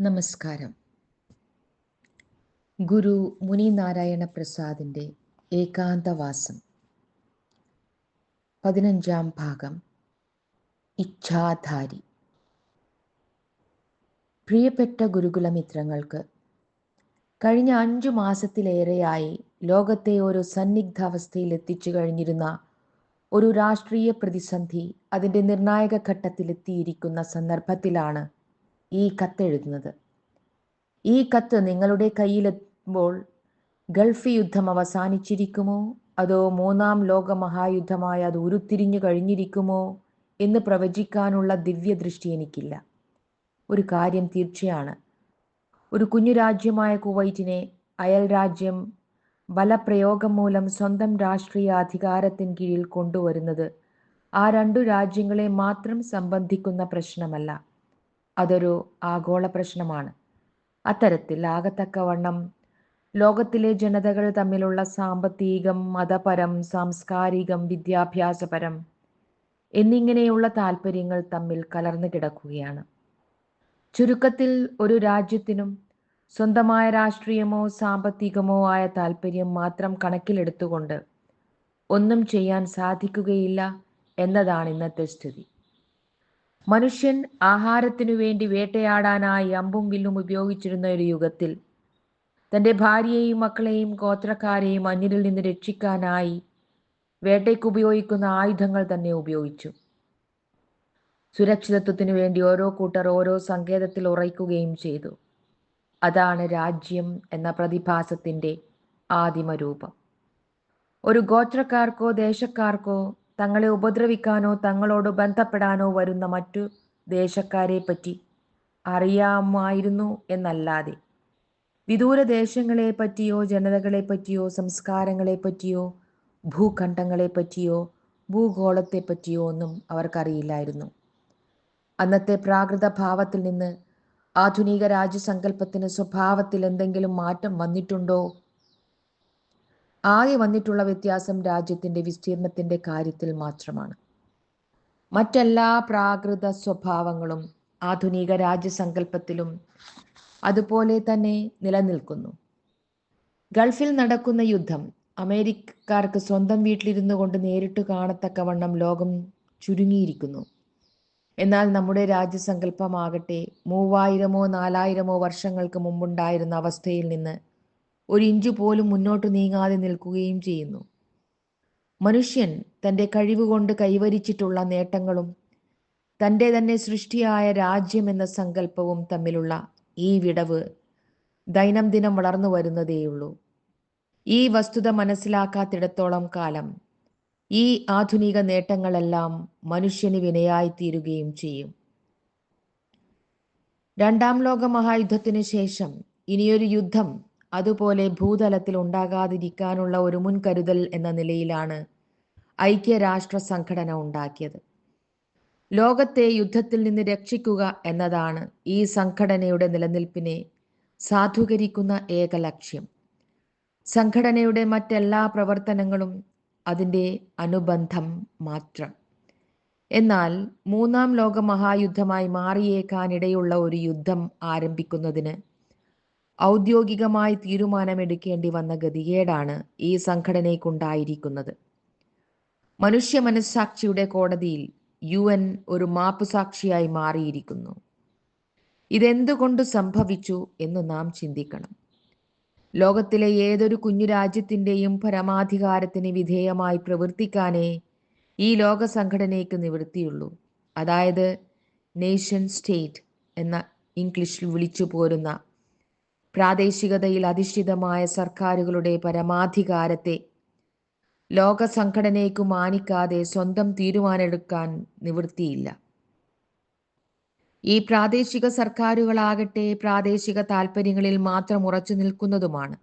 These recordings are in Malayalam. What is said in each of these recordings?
നമസ്കാരം. ഗുരു മുനി നാരായണ പ്രസാദിന്റെ ഏകാന്തവാസം. പതിനഞ്ചാം ഭാഗം. ഇച്ഛാധാരി. പ്രിയപ്പെട്ട ഗുരുകുലമിത്രങ്ങൾക്ക് കഴിഞ്ഞ അഞ്ചു മാസത്തിലേറെയായി ലോകത്തെ ഒരു സന്നിഗ്ധാവസ്ഥയിൽ എത്തിച്ചു കഴിഞ്ഞിരുന്ന ഒരു രാഷ്ട്രീയ പ്രതിസന്ധി അതിന്റെ നിർണായക ഘട്ടത്തിലെത്തിയിരിക്കുന്ന സന്ദർഭത്തിലാണ് ഈ കത്തെഴുതുന്നത് ഈ കത്ത് നിങ്ങളുടെ കയ്യിലെത്തുമ്പോൾ ഗൾഫ് യുദ്ധം അവസാനിച്ചിരിക്കുമോ? അതോ മൂന്നാം ലോക മഹായുദ്ധമായ അത് ഉരുത്തിരിഞ്ഞു കഴിഞ്ഞിരിക്കുമോ എന്ന് പ്രവചിക്കാനുള്ള ദിവ്യദൃഷ്ടി എനിക്കില്ല. ഒരു കാര്യം തീർച്ചയാണ്. ഒരു കുഞ്ഞു രാജ്യമായ കുവൈറ്റിനെ അയൽ രാജ്യം ബലപ്രയോഗം മൂലം സ്വന്തം രാഷ്ട്രീയ അധികാരത്തിന് കീഴിൽ കൊണ്ടുവരുന്നത് ആ രണ്ടു രാജ്യങ്ങളെ മാത്രം സംബന്ധിക്കുന്ന പ്രശ്നമല്ല. അതൊരു ആഗോള പ്രശ്നമാണ്. അത്തരത്തിൽ ആകത്തക്കവണ്ണം ലോകത്തിലെ ജനതകൾ തമ്മിലുള്ള സാമ്പത്തികം മതപരം സാംസ്കാരികം വിദ്യാഭ്യാസപരം എന്നിങ്ങനെയുള്ള താല്പര്യങ്ങൾ തമ്മിൽ കലർന്നു കിടക്കുകയാണ്. ചുരുക്കത്തിൽ ഒരു രാജ്യത്തിനും സ്വന്തമായ രാഷ്ട്രീയമോ സാമ്പത്തികമോ ആയ താല്പര്യം മാത്രം കണക്കിലെടുത്തുകൊണ്ട് ഒന്നും ചെയ്യാൻ സാധിക്കുകയില്ല എന്നതാണ് ഇന്നത്തെ സ്ഥിതി. മനുഷ്യൻ ആഹാരത്തിനു വേണ്ടി വേട്ടയാടാനായി അമ്പും വില്ലും ഉപയോഗിച്ചിരുന്ന ഒരു യുഗത്തിൽ തന്റെ ഭാര്യയെയും മക്കളെയും ഗോത്രക്കാരെയും അന്യരിൽ നിന്ന് രക്ഷിക്കാനായി വേട്ടയ്ക്ക് ഉപയോഗിക്കുന്ന ആയുധങ്ങൾ തന്നെ ഉപയോഗിച്ചു. സുരക്ഷിതത്വത്തിനു വേണ്ടി ഓരോ കൂട്ടർ ഓരോ സങ്കേതത്തിൽ ഉറയ്ക്കുകയും ചെയ്തു. അതാണ് രാജ്യം എന്ന പ്രതിഭാസത്തിന്റെ ആദിമ രൂപം. ഒരു ഗോത്രക്കാർക്കോ ദേശക്കാർക്കോ തങ്ങളെ ഉപദ്രവിക്കാനോ തങ്ങളോട് ബന്ധപ്പെടാനോ വരുന്ന മറ്റു ദേശക്കാരെ പറ്റി അറിയാമായിരുന്നു എന്നല്ലാതെ. വിദൂര ദേശങ്ങളെ പറ്റിയോ ജനതകളെ പറ്റിയോ സംസ്കാരങ്ങളെ പറ്റിയോ ഭൂഖണ്ഡങ്ങളെ പറ്റിയോ ഭൂഗോളത്തെ പറ്റിയോ ഒന്നും അവർക്കറിയില്ലായിരുന്നു. അന്നത്തെ പ്രാകൃത ഭാവത്തിൽ നിന്ന് ആധുനിക രാജ്യസങ്കല്പത്തിന് സ്വഭാവത്തിൽ എന്തെങ്കിലും മാറ്റം വന്നിട്ടുണ്ടോ ആകെ വന്നിട്ടുള്ള വ്യത്യാസം രാജ്യത്തിന്റെ വിസ്തീർണത്തിന്റെ കാര്യത്തിൽ മാത്രമാണ്. മറ്റെല്ലാ പ്രാകൃത സ്വഭാവങ്ങളും ആധുനിക രാജ്യസങ്കല്പത്തിലും അതുപോലെ തന്നെ നിലനിൽക്കുന്നു. ഗൾഫിൽ നടക്കുന്ന യുദ്ധം അമേരിക്കക്കാർക്ക് സ്വന്തം വീട്ടിലിരുന്നു കൊണ്ട് നേരിട്ട് കാണത്തക്കവണ്ണം ലോകം ചുരുങ്ങിയിരിക്കുന്നു. എന്നാൽ നമ്മുടെ രാജ്യസങ്കല്പമാകട്ടെ മൂവായിരമോ നാലായിരമോ വർഷങ്ങൾക്ക് മുമ്പുണ്ടായിരുന്ന അവസ്ഥയിൽ നിന്ന് ഒരു ഇഞ്ചു പോലും മുന്നോട്ട് നീങ്ങാതെ നിൽക്കുകയും ചെയ്യുന്നു. മനുഷ്യൻ തന്റെ കഴിവുകൊണ്ട് കൈവരിച്ചിട്ടുള്ള നേട്ടങ്ങളും തന്റെ തന്നെ സൃഷ്ടിയായ രാജ്യം എന്ന സങ്കല്പവും തമ്മിലുള്ള ഈ വിടവ് ദൈനംദിനം വളർന്നു വരുന്നതേയുള്ളൂ. ഈ വസ്തുത മനസ്സിലാക്കാത്തിടത്തോളം കാലം ഈ ആധുനിക നേട്ടങ്ങളെല്ലാം മനുഷ്യന് വിനയായിത്തീരുകയും ചെയ്യും. രണ്ടാം ലോക മഹായുദ്ധത്തിന് ശേഷം ഇനിയൊരു യുദ്ധം അതുപോലെ ഭൂതലത്തിൽ ഉണ്ടാകാതിരിക്കാനുള്ള ഒരു മുൻകരുതൽ എന്ന നിലയിലാണ് ഐക്യരാഷ്ട്ര സംഘടന ഉണ്ടാക്കിയത്. ലോകത്തെ യുദ്ധത്തിൽ നിന്ന് രക്ഷിക്കുക എന്നതാണ് ഈ സംഘടനയുടെ നിലനിൽപ്പിനെ സാധൂകരിക്കുന്ന ഏക ലക്ഷ്യം. സംഘടനയുടെ മറ്റെല്ലാ പ്രവർത്തനങ്ങളും അതിന്റെ അനുബന്ധം മാത്രം. എന്നാൽ മൂന്നാം ലോക മഹായുദ്ധമായി മാറിയേക്കാനിടയുള്ള ഒരു യുദ്ധം ആരംഭിക്കുന്നതിന് ഔദ്യോഗികമായി തീരുമാനമെടുക്കേണ്ടി വന്ന ഗതികേടാണ് ഈ സംഘടനയ്ക്കുണ്ടായിരിക്കുന്നത്. മനുഷ്യ മനസ്സാക്ഷിയുടെ കോടതിയിൽ യു എൻ ഒരു മാപ്പുസാക്ഷിയായി മാറിയിരിക്കുന്നു. ഇതെന്തുകൊണ്ട് സംഭവിച്ചു എന്ന് നാം ചിന്തിക്കണം. ലോകത്തിലെ ഏതൊരു കുഞ്ഞു രാജ്യത്തിന്റെയും പരമാധികാരത്തിന് വിധേയമായി പ്രവർത്തിക്കാനേ ഈ ലോക സംഘടനയ്ക്ക് നിവൃത്തിയുള്ളൂ. അതായത് നേഷൻ സ്റ്റേറ്റ് എന്ന ഇംഗ്ലീഷിൽ വിളിച്ചു പോരുന്ന പ്രാദേശികതയിൽ അധിഷ്ഠിതമായ സർക്കാരുകളുടെ പരമാധികാരത്തെ ലോക സംഘടനയ്ക്ക് മാനിക്കാതെ സ്വന്തം തീരുമാനമെടുക്കാൻ നിവൃത്തിയില്ല. ഈ പ്രാദേശിക സർക്കാരുകളാകട്ടെ പ്രാദേശിക താല്പര്യങ്ങളിൽ മാത്രം ഉറച്ചു നിൽക്കുന്നതുമാണ്.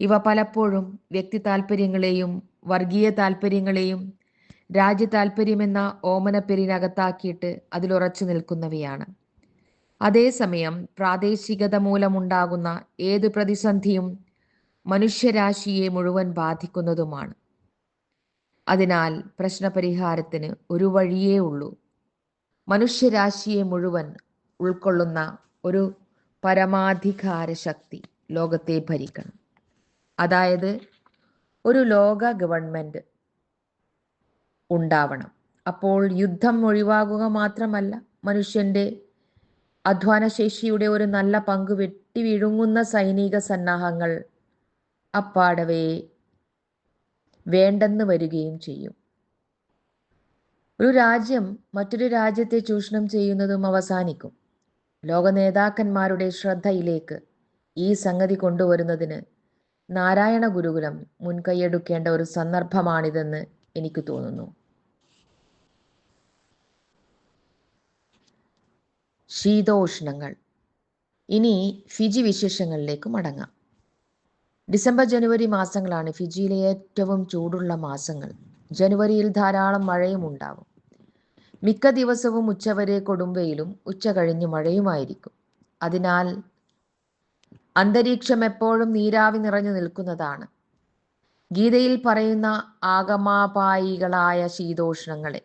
ഇവ പലപ്പോഴും വ്യക്തി താല്പര്യങ്ങളെയും വർഗീയ താല്പര്യങ്ങളെയും രാജ്യ താല്പര്യമെന്ന ഓമനപ്പെരിനകത്താക്കിയിട്ട് അതിലുറച്ചു നിൽക്കുന്നവയാണ്. അതേസമയം പ്രാദേശികത മൂലമുണ്ടാകുന്ന ഏത് പ്രതിസന്ധിയും മനുഷ്യരാശിയെ മുഴുവൻ ബാധിക്കുന്നതുമാണ്. അതിനാൽ പ്രശ്നപരിഹാരത്തിന് ഒരു വഴിയേ ഉള്ളൂ. മനുഷ്യരാശിയെ മുഴുവൻ ഉൾക്കൊള്ളുന്ന ഒരു പരമാധികാര ശക്തി ലോകത്തെ ഭരിക്കണം. അതായത് ഒരു ലോക ഗവൺമെന്റ് ഉണ്ടാവണം. അപ്പോൾ യുദ്ധം ഒഴിവാകുക മാത്രമല്ല മനുഷ്യന്റെ അധ്വാനശേഷിയുടെ ഒരു നല്ല പങ്ക് വെട്ടി വിഴുങ്ങുന്ന സൈനിക സന്നാഹങ്ങൾ അപ്പാടവേ വേണ്ടെന്ന് വരികയും ചെയ്യും. ഒരു രാജ്യം മറ്റൊരു രാജ്യത്തെ ചൂഷണം ചെയ്യുന്നതും അവസാനിക്കും. ലോക നേതാക്കന്മാരുടെ ശ്രദ്ധയിലേക്ക് ഈ സംഗതി കൊണ്ടുവരുന്നതിന് നാരായണ ഗുരുകുലം മുൻകൈയെടുക്കേണ്ട ഒരു സന്ദർഭമാണിതെന്ന് എനിക്ക് തോന്നുന്നു. ശീതോഷ്ണങ്ങൾ. ഇനി ഫിജി വിശേഷങ്ങളിലേക്ക് മടങ്ങാം. ഡിസംബർ ജനുവരി മാസങ്ങളാണ് ഫിജിയിലെ ഏറ്റവും ചൂടുള്ള മാസങ്ങൾ. ജനുവരിയിൽ ധാരാളം മഴയും ഉണ്ടാവും മിക്ക ദിവസവും ഉച്ചവരെ കൊടുംവെയിലും ഉച്ച കഴിഞ്ഞ് മഴയുമായിരിക്കും. അതിനാൽ അന്തരീക്ഷം എപ്പോഴും നീരാവി നിറഞ്ഞു നിൽക്കുന്നതാണ്. ഗീതയിൽ പറയുന്ന ആഗമാപായികളായ ശീതോഷ്ണങ്ങളെ.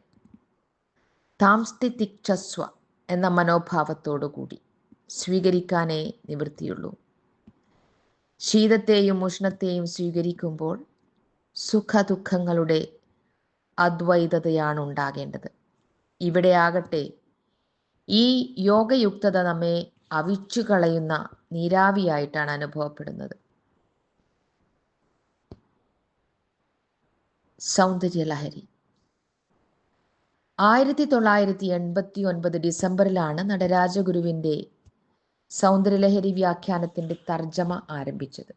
താംസ്തിതിക്ഷസ്വ എന്ന മനോഭാവത്തോടു കൂടി സ്വീകരിക്കാനേ നിവൃത്തിയുള്ളൂ. ശീതത്തെയും ഉഷ്ണത്തെയും സ്വീകരിക്കുമ്പോൾ സുഖദുഃഖങ്ങളുടെ അദ്വൈതതയാണ് ഉണ്ടാകേണ്ടത്. ഇവിടെ ആകട്ടെ ഈ യോഗയുക്തത നമ്മെ അവിച്ചു കളയുന്ന നീരാവിയായിട്ടാണ് അനുഭവപ്പെടുന്നത്. സൗന്ദര്യലഹരി ആയിരത്തി തൊള്ളായിരത്തി എൺപത്തി ഒൻപത് ഡിസംബറിലാണ് നടരാജഗുരുവിന്റെ സൗന്ദര്യലഹരി വ്യാഖ്യാനത്തിന്റെ തർജമ ആരംഭിച്ചത്.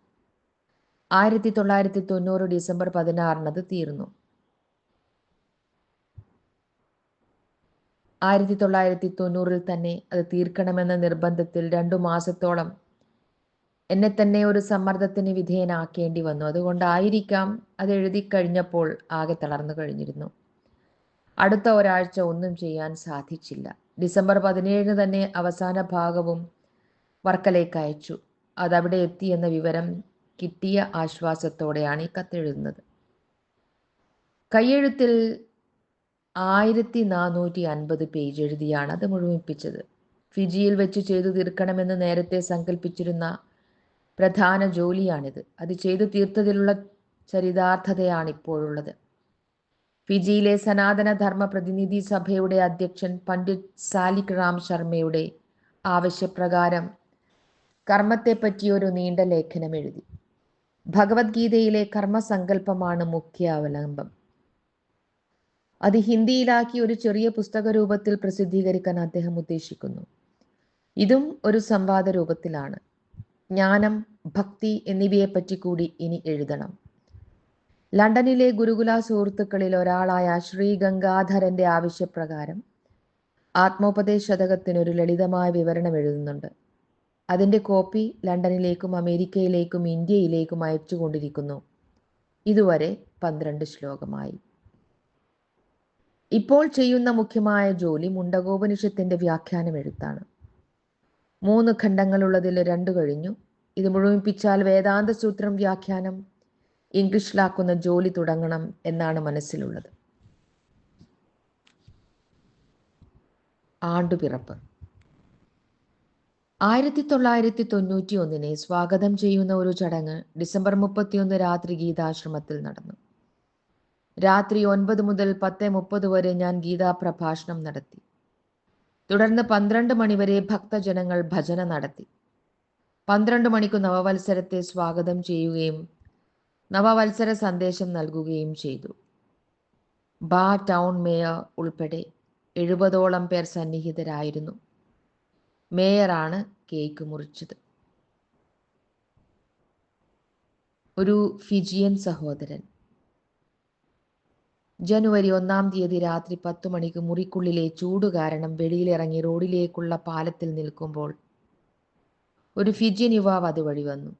ആയിരത്തി തൊള്ളായിരത്തി തൊണ്ണൂറ് ഡിസംബർ പതിനാറിനത് തീർന്നു. ആയിരത്തി തൊള്ളായിരത്തി തൊണ്ണൂറിൽ തന്നെ അത് തീർക്കണമെന്ന നിർബന്ധത്തിൽ രണ്ടു മാസത്തോളം എന്നെ തന്നെ ഒരു സമ്മർദ്ദത്തിന് വിധേയനാക്കേണ്ടി വന്നു. അതുകൊണ്ടായിരിക്കാം അത് എഴുതി കഴിഞ്ഞപ്പോൾ ആകെ തളർന്നു കഴിഞ്ഞിരുന്നു. അടുത്ത ഒരാഴ്ച ഒന്നും ചെയ്യാൻ സാധിച്ചില്ല. ഡിസംബർ പതിനേഴിന് തന്നെ അവസാന ഭാഗവും വർക്കലേക്ക് അയച്ചു. അതവിടെ എത്തി എന്ന വിവരം കിട്ടിയ ആശ്വാസത്തോടെയാണ് ഈ കത്തെഴുതുന്നത്. കയ്യെഴുത്തിൽ ആയിരത്തി നാനൂറ്റി അൻപത് പേജ് എഴുതിയാണ് അത് മുഴുമിപ്പിച്ചത്. ഫിജിയിൽ വെച്ച് ചെയ്തു തീർക്കണമെന്ന് നേരത്തെ സങ്കല്പിച്ചിരുന്ന പ്രധാന ജോലിയാണിത്. അത് ചെയ്തു തീർത്തതിലുള്ള ചരിതാർത്ഥതയാണ് ഇപ്പോഴുള്ളത് ഫിജിയിലെ സനാതന ധർമ്മ പ്രതിനിധി സഭയുടെ അധ്യക്ഷൻ പണ്ഡിറ്റ് സാലിക് റാം ശർമ്മയുടെ ആവശ്യപ്രകാരം കർമ്മത്തെപ്പറ്റി ഒരു നീണ്ട ലേഖനം എഴുതി. ഭഗവത്ഗീതയിലെ കർമ്മസങ്കല്പമാണ് മുഖ്യ അവലംബം അത് ഹിന്ദിയിലാക്കി ഒരു ചെറിയ പുസ്തക രൂപത്തിൽ പ്രസിദ്ധീകരിക്കാൻ അദ്ദേഹം ഉദ്ദേശിക്കുന്നു. ഇതും ഒരു സംവാദ രൂപത്തിലാണ് ജ്ഞാനം ഭക്തി എന്നിവയെപ്പറ്റി കൂടി ഇനി എഴുതണം. ലണ്ടനിലെ ഗുരുകുല സുഹൃത്തുക്കളിൽ ഒരാളായ ശ്രീ ഗംഗാധരന്റെ ആവശ്യപ്രകാരം ആത്മോപദേശ ശതകത്തിനൊരു ലളിതമായ വിവരണം എഴുതുന്നുണ്ട്. അതിന്റെ കോപ്പി ലണ്ടനിലേക്കും അമേരിക്കയിലേക്കും ഇന്ത്യയിലേക്കും അയച്ചു കൊണ്ടിരിക്കുന്നു ഇതുവരെ പന്ത്രണ്ട് ശ്ലോകമായി. ഇപ്പോൾ ചെയ്യുന്ന മുഖ്യമായ ജോലി മുണ്ടകോപനിഷത്തിന്റെ വ്യാഖ്യാനം എഴുത്താണ്. മൂന്ന് ഖണ്ഡങ്ങളുള്ളതിൽ രണ്ടു കഴിഞ്ഞു. ഇത് മുഴുമിപ്പിച്ചാൽ വേദാന്ത സൂത്രം വ്യാഖ്യാനം ഇംഗ്ലീഷിലാക്കുന്ന ജോലി തുടങ്ങണം എന്നാണ് മനസ്സിലുള്ളത്. ആണ്ടുപിറപ്പ്. ആയിരത്തി തൊള്ളായിരത്തി തൊണ്ണൂറ്റി ഒന്നിനെ സ്വാഗതം ചെയ്യുന്ന ഒരു ചടങ്ങ് ഡിസംബർ മുപ്പത്തിയൊന്ന് രാത്രി ഗീതാശ്രമത്തിൽ നടന്നു. രാത്രി ഒൻപത് മുതൽ പത്ത് മുപ്പത് വരെ ഞാൻ ഗീതാ പ്രഭാഷണം നടത്തി. തുടർന്ന് പന്ത്രണ്ട് മണിവരെ ഭക്തജനങ്ങൾ ഭജന നടത്തി. പന്ത്രണ്ട് മണിക്ക് നവവത്സരത്തെ സ്വാഗതം ചെയ്യുകയും നവവത്സര സന്ദേശം നൽകുകയും ചെയ്തു. ബാ ടൗൺ മേയർ ഉൾപ്പെടെ എഴുപതോളം പേർ സന്നിഹിതരായിരുന്നു. മേയറാണ് കേക്ക് മുറിച്ചത്. ഒരു ഫിജിയൻ സഹോദരൻ. ജനുവരി ഒന്നാം തീയതി രാത്രി പത്തു മണിക്ക് മുറിക്കുള്ളിലെ ചൂട് കാരണം വെളിയിലിറങ്ങി റോഡിലേക്കുള്ള പാലത്തിൽ നിൽക്കുമ്പോൾ ഒരു ഫിജിയൻ യുവാവ് അതുവഴി വന്നു.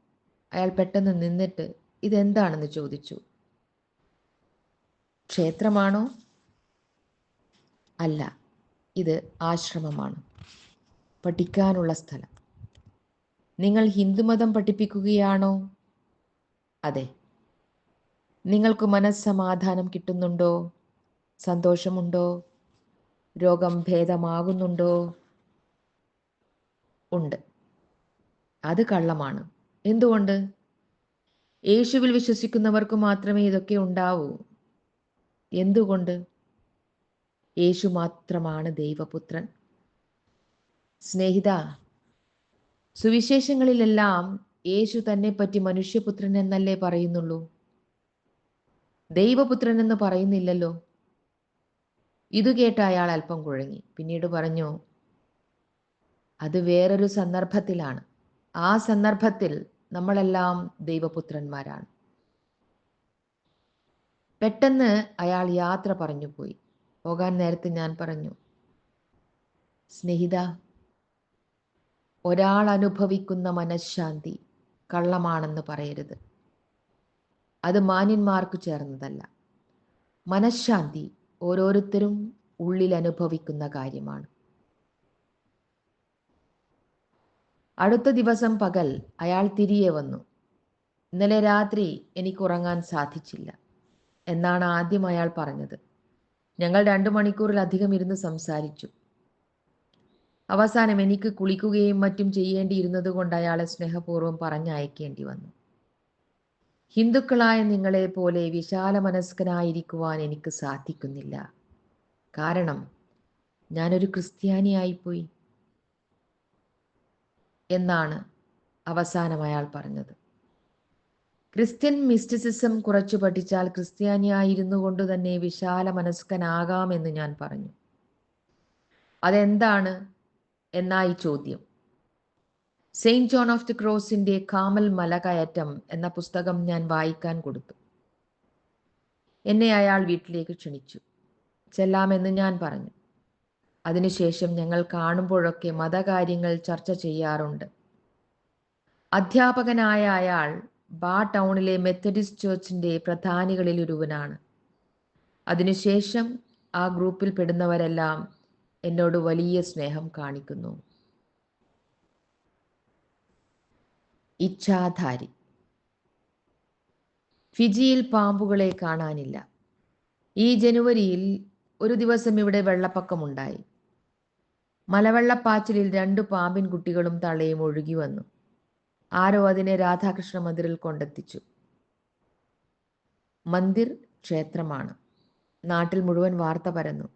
അയാൾ പെട്ടെന്ന് നിന്നിട്ട് ഇതെന്താണെന്ന് ചോദിച്ചു. ക്ഷേത്രമാണോ? അല്ല ഇത് ആശ്രമമാണ്. പഠിക്കാനുള്ള സ്ഥലം. നിങ്ങൾ ഹിന്ദുമതം പഠിപ്പിക്കുകയാണോ? അതെ. നിങ്ങൾക്ക് മനസ്സമാധാനം കിട്ടുന്നുണ്ടോ? സന്തോഷമുണ്ടോ? രോഗം ഭേദമാകുന്നുണ്ടോ? ഉണ്ട്. അത് കള്ളമാണ്. എന്തുകൊണ്ട്? യേശുവിൽ വിശ്വസിക്കുന്നവർക്ക് മാത്രമേ ഇതൊക്കെ ഉണ്ടാവൂ. എന്തുകൊണ്ട്? യേശു മാത്രമാണ് ദൈവപുത്രൻ. സ്നേഹിത സുവിശേഷങ്ങളിലെല്ലാം യേശു തന്നെ പറ്റി മനുഷ്യപുത്രൻ എന്നല്ലേ പറയുന്നുള്ളൂ? ദൈവപുത്രൻ എന്ന് പറയുന്നില്ലല്ലോ? ഇത് കേട്ട അയാൾ അല്പം കുഴങ്ങി. പിന്നീട് പറഞ്ഞു അത് വേറൊരു സന്ദർഭത്തിലാണ്. ആ സന്ദർഭത്തിൽ നമ്മളെല്ലാം ദൈവപുത്രന്മാരാണ്. പെട്ടെന്ന് അയാൾ യാത്ര പറഞ്ഞു പോയി. പോകാൻ നേരത്ത് ഞാൻ പറഞ്ഞു സ്നേഹിത ഒരാൾ അനുഭവിക്കുന്ന മനഃശാന്തി കള്ളമാണെന്ന് പറയരുത്. അത് മാന്യന്മാർക്ക് ചേർന്നതല്ല. മനഃശാന്തി ഓരോരുത്തരും ഉള്ളിൽ അനുഭവിക്കുന്ന കാര്യമാണ്. അടുത്ത ദിവസം പകൽ അയാൾ തിരികെ വന്നു. ഇന്നലെ രാത്രി എനിക്ക് ഉറങ്ങാൻ സാധിച്ചില്ല എന്നാണ് ആദ്യം അയാൾ പറഞ്ഞത്. ഞങ്ങൾ രണ്ടു മണിക്കൂറിലധികം ഇരുന്ന് സംസാരിച്ചു. അവസാനം എനിക്ക് കുളിക്കുകയും മറ്റും ചെയ്യേണ്ടിയിരുന്നത് കൊണ്ട് അയാളെ സ്നേഹപൂർവം പറഞ്ഞയക്കേണ്ടി വന്നു. ഹിന്ദുക്കളായ നിങ്ങളെ പോലെ വിശാല മനസ്കനായിരിക്കുവാൻ എനിക്ക് സാധിക്കുന്നില്ല. കാരണം ഞാനൊരു ക്രിസ്ത്യാനിയായിപ്പോയി. എന്നാണ് അവസാനം അയാൾ പറഞ്ഞത്. ക്രിസ്ത്യൻ മിസ്റ്റിസിസം കുറച്ചു പഠിച്ചാൽ ക്രിസ്ത്യാനിയായിരുന്നു കൊണ്ട് തന്നെ വിശാല മനസ്കനാകാമെന്ന് ഞാൻ പറഞ്ഞു. അതെന്താണ്? എന്നായി ചോദ്യം. സെയിന്റ് ജോൺ ഓഫ് ദി ക്രോസിന്റെ കാമൽ മലകയറ്റം എന്ന പുസ്തകം ഞാൻ വായിക്കാൻ കൊടുത്തു. എന്നെ അയാൾ വീട്ടിലേക്ക് ക്ഷണിച്ചു. ചെല്ലാമെന്ന് ഞാൻ പറഞ്ഞു. അതിനുശേഷം ഞങ്ങൾ കാണുമ്പോഴൊക്കെ മതകാര്യങ്ങൾ ചർച്ച ചെയ്യാറുണ്ട്. അധ്യാപകനായ അയാൾ ബാ ടൗണിലെ മെത്തഡിസ്റ്റ് ചേർച്ചിന്റെ പ്രധാനികളിൽ ഒരുവനാണ്. അതിനുശേഷം ആ ഗ്രൂപ്പിൽ പെടുന്നവരെല്ലാം എന്നോട് വലിയ സ്നേഹം കാണിക്കുന്നു. ഇച്ഛാധാരി. ഫിജിയിൽ പാമ്പുകളെ കാണാനില്ല. ഈ ജനുവരിയിൽ ഒരു ദിവസം ഇവിടെ വെള്ളപ്പൊക്കമുണ്ടായി. മലവെള്ളപ്പാച്ചിലിൽ രണ്ടു പാമ്പിൻ കുട്ടികളും തളയും ഒഴുകി വന്നു. ആരോ അതിനെ രാധാകൃഷ്ണ മന്ദിറിൽ കൊണ്ടെത്തിച്ചു. മന്ദിർ ക്ഷേത്രമാണ്. നാട്ടിൽ മുഴുവൻ വാർത്ത പരന്നു.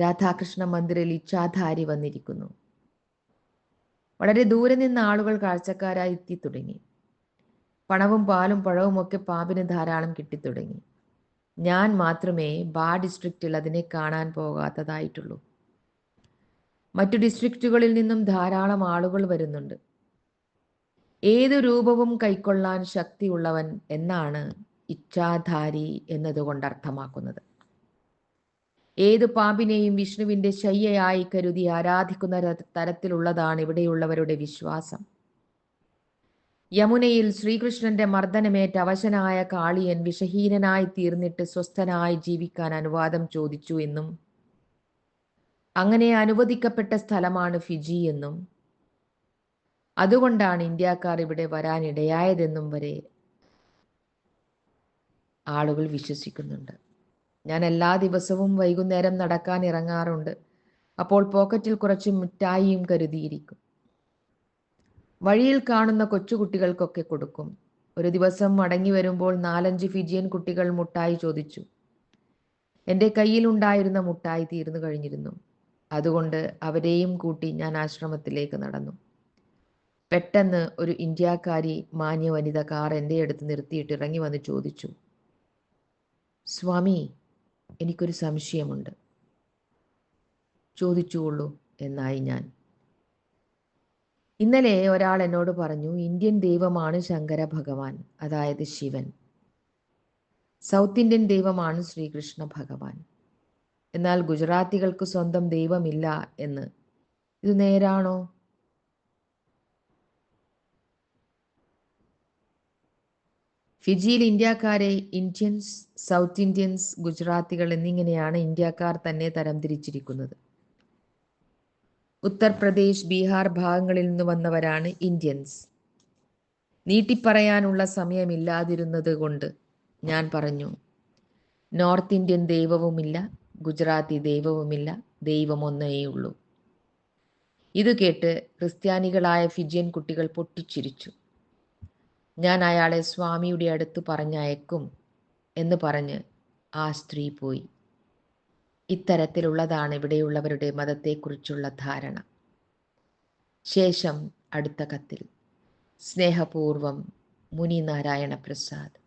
രാധാകൃഷ്ണ മന്ദിറിൽ ഇച്ഛാധാരി വന്നിരിക്കുന്നു. വളരെ ദൂരെ നിന്ന് ആളുകൾ കാഴ്ചക്കാരായി എത്തി തുടങ്ങി പണവും പാലും പഴവും ഒക്കെ പാമ്പിന് ധാരാളം കിട്ടിത്തുടങ്ങി. ഞാൻ മാത്രമേ ബാ ഡിസ്ട്രിക്റ്റിൽ അതിനെ കാണാൻ പോകാത്തതായിട്ടുള്ളൂ. മറ്റു ഡിസ്ട്രിക്റ്റുകളിൽ നിന്നും ധാരാളം ആളുകൾ വരുന്നുണ്ട്. ഏതു രൂപവും കൈക്കൊള്ളാൻ ശക്തിയുള്ളവൻ എന്നാണ് ഇച്ഛാധാരി എന്നതുകൊണ്ട് അർത്ഥമാക്കുന്നത്. ഏത് പാമ്പിനെയും വിഷ്ണുവിന്റെ ശയ്യയായി കരുതി ആരാധിക്കുന്ന തരത്തിലുള്ളതാണ് ഇവിടെയുള്ളവരുടെ വിശ്വാസം. യമുനയിൽ ശ്രീകൃഷ്ണന്റെ മർദ്ദനമേറ്റ അവശനായ കാളിയൻ വിഷഹീനനായി തീർന്നിട്ട് സ്വസ്ഥനായി ജീവിക്കാൻ അനുവാദം ചോദിച്ചു എന്നും അങ്ങനെ അനുവദിക്കപ്പെട്ട സ്ഥലമാണ് ഫിജി എന്നും. അതുകൊണ്ടാണ് ഇന്ത്യക്കാർ ഇവിടെ വരാനിടയായതെന്നും വരെ ആളുകൾ വിശ്വസിക്കുന്നുണ്ട്. ഞാൻ എല്ലാ ദിവസവും വൈകുന്നേരം നടക്കാൻ ഇറങ്ങാറുണ്ട്. അപ്പോൾ പോക്കറ്റിൽ കുറച്ച് മിഠായിയും കരുതിയിരിക്കും. വഴിയിൽ കാണുന്ന കൊച്ചുകുട്ടികൾക്കൊക്കെ കൊടുക്കും. ഒരു ദിവസം മടങ്ങി വരുമ്പോൾ നാലഞ്ച് ഫിജിയൻ കുട്ടികൾ മുട്ടായി ചോദിച്ചു. എന്റെ കയ്യിലുണ്ടായിരുന്ന മുട്ടായി തീർന്നു കഴിഞ്ഞിരുന്നു. അതുകൊണ്ട് അവരെയും കൂട്ടി ഞാൻ ആശ്രമത്തിലേക്ക് നടന്നു. പെട്ടെന്ന് ഒരു ഇന്ത്യക്കാരി മാന്യ വനിത കാർ എന്റെ അടുത്ത് നിർത്തിയിട്ട് ഇറങ്ങി വന്ന് ചോദിച്ചു സ്വാമി എനിക്കൊരു സംശയമുണ്ട്. ചോദിച്ചുകൊള്ളൂ എന്നായി ഞാൻ. ഇന്നലെ ഒരാൾ എന്നോട് പറഞ്ഞു ഇന്ത്യൻ ദൈവമാണ് ശങ്കര ഭഗവാൻ അതായത് ശിവൻ. സൗത്ത് ഇന്ത്യൻ ദൈവമാണ് ശ്രീകൃഷ്ണ ഭഗവാൻ. എന്നാൽ ഗുജറാത്തികൾക്ക് സ്വന്തം ദൈവമില്ല എന്ന്. ഇത് നേരാണോ? ഫിജിയിൽ ഇന്ത്യക്കാരെ ഇന്ത്യൻസ് സൗത്ത് ഇന്ത്യൻസ് ഗുജറാത്തികൾ എന്നിങ്ങനെയാണ് ഇന്ത്യക്കാർ തന്നെ തരംതിരിച്ചിരിക്കുന്നത് ഉത്തർപ്രദേശ് ബീഹാർ ഭാഗങ്ങളിൽ നിന്ന് വന്നവരാണ് ഇന്ത്യൻസ്. നീട്ടിപ്പറയാനുള്ള സമയമില്ലാതിരുന്നത് കൊണ്ട് ഞാൻ പറഞ്ഞു നോർത്ത് ഇന്ത്യൻ ദൈവവുമില്ല. ഗുജറാത്തി ദൈവവുമില്ല ദൈവമൊന്നേയുള്ളൂ ഇത് കേട്ട് ക്രിസ്ത്യാനികളായ ഫിജിയൻ കുട്ടികൾ പൊട്ടിച്ചിരിച്ചു. ഞാൻ അയാളെ സ്വാമിയുടെ അടുത്ത് പറഞ്ഞയക്കും എന്ന് പറഞ്ഞ് ആ സ്ത്രീ പോയി. ഇത്തരത്തിലുള്ളതാണ് ഇവിടെയുള്ളവരുടെ മതത്തെക്കുറിച്ചുള്ള ധാരണ. ശേഷം അടുത്ത കത്തിൽ. സ്നേഹപൂർവം മുനി നാരായണ പ്രസാദ്.